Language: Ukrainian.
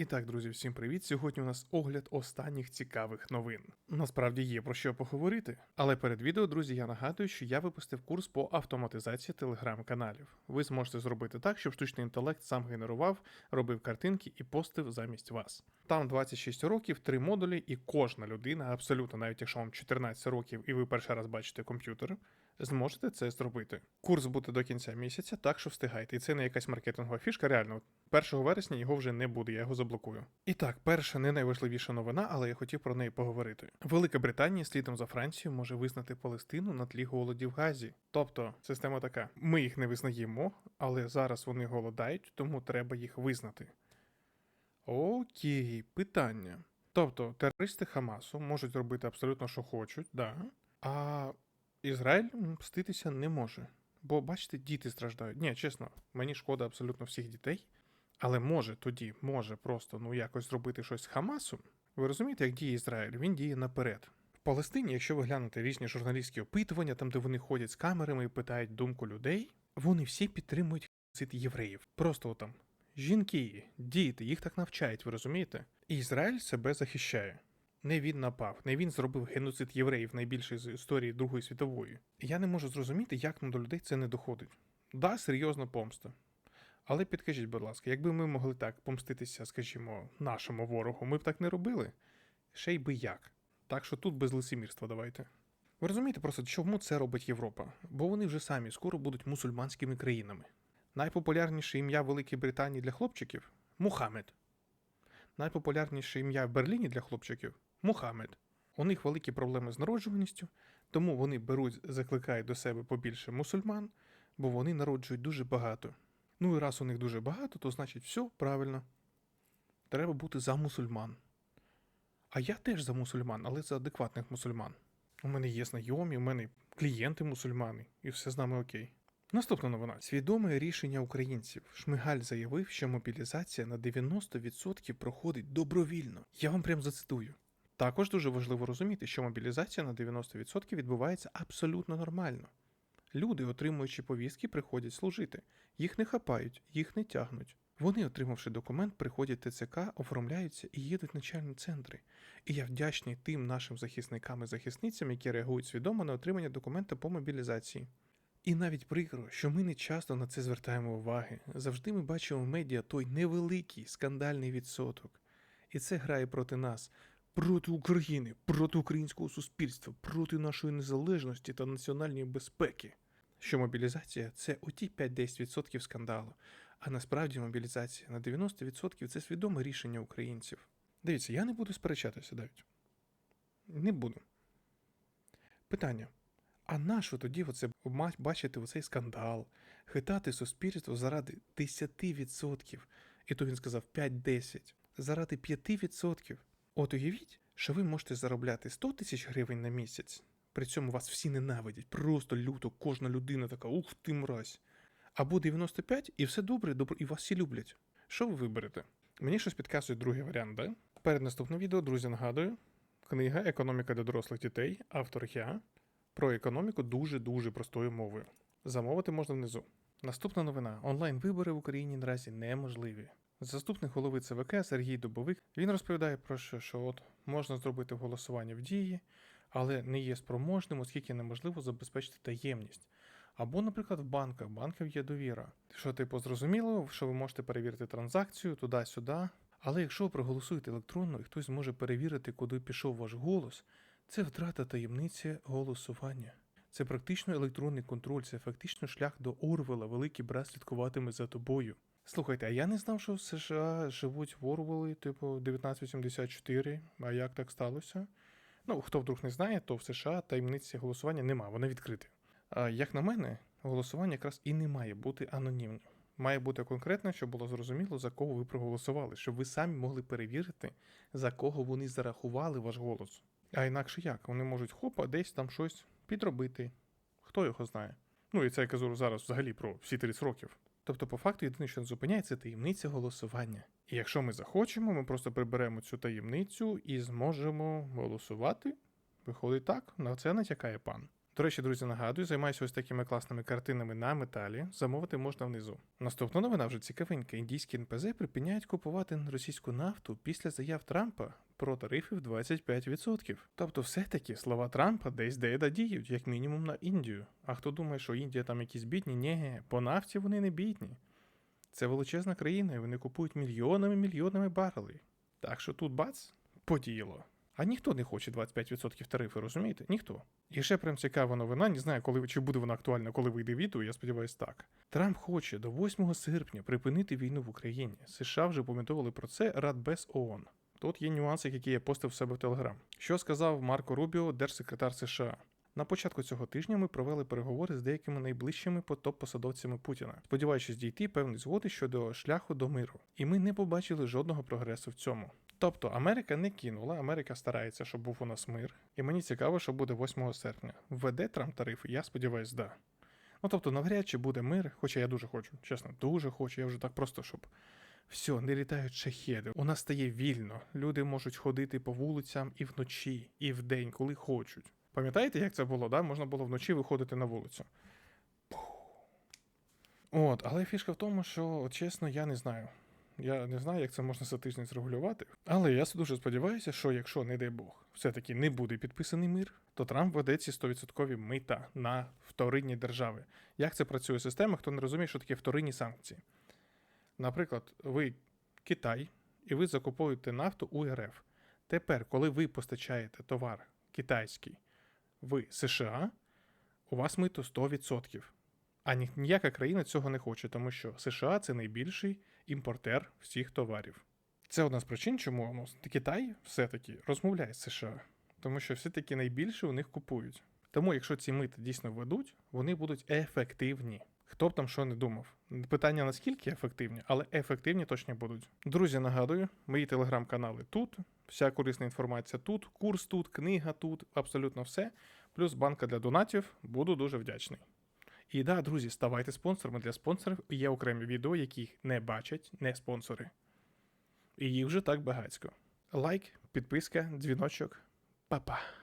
І так, друзі, всім привіт. Сьогодні у нас огляд останніх цікавих новин. Насправді є про що поговорити. Але перед відео, друзі, я нагадую, що я випустив курс по автоматизації телеграм-каналів. Ви зможете зробити так, щоб штучний інтелект сам генерував, робив картинки і постив замість вас. Там 26 років, три модулі, і кожна людина, абсолютно, навіть якщо вам 14 років і ви перший раз бачите комп'ютер, зможете це зробити. Курс буде до кінця місяця, так що встигайте. І це не якась маркетингова фішка. Реально, 1 вересня його вже не буде, я його заблокую. І так, перша не найважливіша новина, але я хотів про неї поговорити. Велика Британія слідом за Францією може визнати Палестину на тлі голоді в Газі. Тобто, система така: ми їх не визнаємо, але зараз вони голодають, тому треба їх визнати. Окей, питання. Тобто, терористи Хамасу можуть робити абсолютно, що хочуть, да. А Ізраїль мститися не може. Бо, бачите, діти страждають. Ні, чесно, мені шкода абсолютно всіх дітей. Але може тоді, може просто ну якось зробити щось з Хамасом. Ви розумієте, як діє Ізраїль? Він діє наперед. В Палестині, якщо ви глянете різні журналістські опитування, там де вони ходять з камерами і питають думку людей, вони всі підтримують геноцид євреїв. Просто там жінки, діти, їх так навчають, ви розумієте? І Ізраїль себе захищає. Не він напав, не він зробив геноцид євреїв найбільший з історії Другої світової. Я не можу зрозуміти, як нам до людей це не доходить. Да, серйозна помста. Але підкажіть, будь ласка, якби ми могли так помститися, скажімо, нашому ворогу, ми б так не робили? Ще й би як. Так що тут без лицемірства давайте. Ви розумієте просто, чому це робить Європа? Бо вони вже самі скоро будуть мусульманськими країнами. Найпопулярніше ім'я Великій Британії для хлопчиків Мухаммед. Найпопулярніше ім'я в Берліні для хлопчиків Мухаммед. У них великі проблеми з народжуваністю, тому вони беруть, закликають до себе побільше мусульман, бо вони народжують дуже багато. Ну і раз у них дуже багато, то значить все правильно. Треба бути за мусульман. А я теж за мусульман, але за адекватних мусульман. У мене є знайомі, у мене клієнти мусульмани, і все з нами окей. Наступна новина. Свідоме рішення українців. Шмигаль заявив, що мобілізація на 90% проходить добровільно. Я вам прям зацитую. Також дуже важливо розуміти, що мобілізація на 90% відбувається абсолютно нормально. Люди, отримуючи повістки, приходять служити. Їх не хапають, їх не тягнуть. Вони, отримавши документ, приходять ТЦК, оформляються і їдуть в начальні центри. І я вдячний тим нашим захисникам і захисницям, які реагують свідомо на отримання документа по мобілізації. І навіть прикро, що ми не часто на це звертаємо уваги. Завжди ми бачимо в медіа той невеликий скандальний відсоток. І це грає проти нас, проти України, проти українського суспільства, проти нашої незалежності та національної безпеки. Що мобілізація це оті 5-10% скандалу, а насправді мобілізація на 90% це свідоме рішення українців. Дивіться, я не буду сперечатися навіть. Не буду. Питання. А нащо тоді оце бачити оцей скандал, хитати суспільство заради 10%? І то він сказав 5-10. Заради 5%. От уявіть, що ви можете заробляти 100 тисяч гривень на місяць, при цьому вас всі ненавидять, просто люто, кожна людина така, ух ти мразь. Або 95 і все добре, добре, і вас всі люблять. Що ви виберете? Мені щось підказує другий варіант, да? Перед наступним відео, друзі, нагадую, книга Економіка для дорослих дітей, автор я, про економіку дуже-дуже простою мовою. Замовити можна внизу. Наступна новина: онлайн-вибори в Україні наразі неможливі. Заступник голови ЦВК Сергій Дубовик він розповідає про що, що от можна зробити голосування в дії, але не є спроможним, оскільки неможливо забезпечити таємність. Або, наприклад, в банках, банків є довіра. Що, типу, зрозуміло, що ви можете перевірити транзакцію туди-сюди. Але якщо ви проголосуєте електронно і хтось зможе перевірити, куди пішов ваш голос, це втрата таємниці голосування. Це практично електронний контроль, це фактично шлях до Орвела, великий брат слідкуватиме за тобою. Слухайте, а я не знав, що в США живуть в Орвели, типу 1984. А як так сталося? Ну, хто вдруг не знає, то в США таємниці голосування нема, вони відкриті. А як на мене, голосування якраз і не має бути анонімним. Має бути конкретно, щоб було зрозуміло, за кого ви проголосували, щоб ви самі могли перевірити, за кого вони зарахували ваш голос. А інакше як? Вони можуть хопа, десь там щось підробити. Хто його знає? Ну і це я кажу зараз взагалі про всі 30 років. Тобто, по факту, єдине, що не зупиняється, таємниця голосування. І якщо ми захочемо, ми просто приберемо цю таємницю і зможемо голосувати. Виходить так, на це натякає пан. До речі, друзі, нагадую, займаюся ось такими класними картинами на металі. Замовити можна внизу. Наступна новина вже цікавенька. Індійські НПЗ припиняють купувати російську нафту після заяв Трампа про тарифи в 25%. Тобто, все-таки слова Трампа десь де діють, як мінімум на Індію. А хто думає, що Індія там якісь бідні? Ні, по нафті вони не бідні. Це величезна країна, і вони купують мільйонами мільйонами барелей. Так що тут бац, подіяло. А ніхто не хоче 25% тарифи, розумієте? Ніхто. І ще прям цікава новина, не знаю, коли чи буде вона актуальна, коли вийде відео, я сподіваюся, так. Трамп хоче до 8 серпня припинити війну в Україні. США вже пам'ятовували про це Радбез ООН. Тут є нюанси, які я постив в себе в Телеграм. Що сказав Марко Рубіо, держсекретар США? На початку цього тижня ми провели переговори з деякими найближчими топ-посадовцями Путіна, сподіваючись дійти певної згоди щодо шляху до миру. І ми не побачили жодного прогресу в цьому. Тобто Америка не кинула, Америка старається, щоб був у нас мир. І мені цікаво, що буде 8 серпня. Введе Трамп тарифи, я сподіваюся, да. Ну тобто, навряд чи буде мир, хоча я дуже хочу, чесно, дуже хочу. Я вже так просто, щоб все, не літають шахеди. У нас стає вільно. Люди можуть ходити по вулицям і вночі, і вдень, коли хочуть. Пам'ятаєте, як це було? Да? Можна було вночі виходити на вулицю. От, але фішка в тому, що, чесно, я не знаю. Я не знаю, як це можна за тиждень зрегулювати. Але я дуже сподіваюся, що якщо, не дай Бог, все-таки не буде підписаний мир, то Трамп веде ці 100% мита на вторинні держави. Як це працює система, хто не розуміє, що таке вторинні санкції? Наприклад, ви Китай, і ви закуповуєте нафту у РФ. Тепер, коли ви постачаєте товар китайський в США, у вас мито 100%. А ніяка країна цього не хоче, тому що США це найбільший імпортер всіх товарів. Це одна з причин, чому ну, Китай все-таки розмовляє з США, тому що все-таки найбільше у них купують. Тому, якщо ці мити дійсно введуть, вони будуть ефективні. Хто б там що не думав. Питання наскільки ефективні, але ефективні точно будуть. Друзі, нагадую, мої телеграм-канали тут, вся корисна інформація тут, курс тут, книга тут, абсолютно все. Плюс банка для донатів, буду дуже вдячний. І да, друзі, ставайте спонсорами. Для спонсорів є окремі відео, яких не бачать не спонсори. І їх вже так багатько. Лайк, підписка, дзвіночок. Па-па.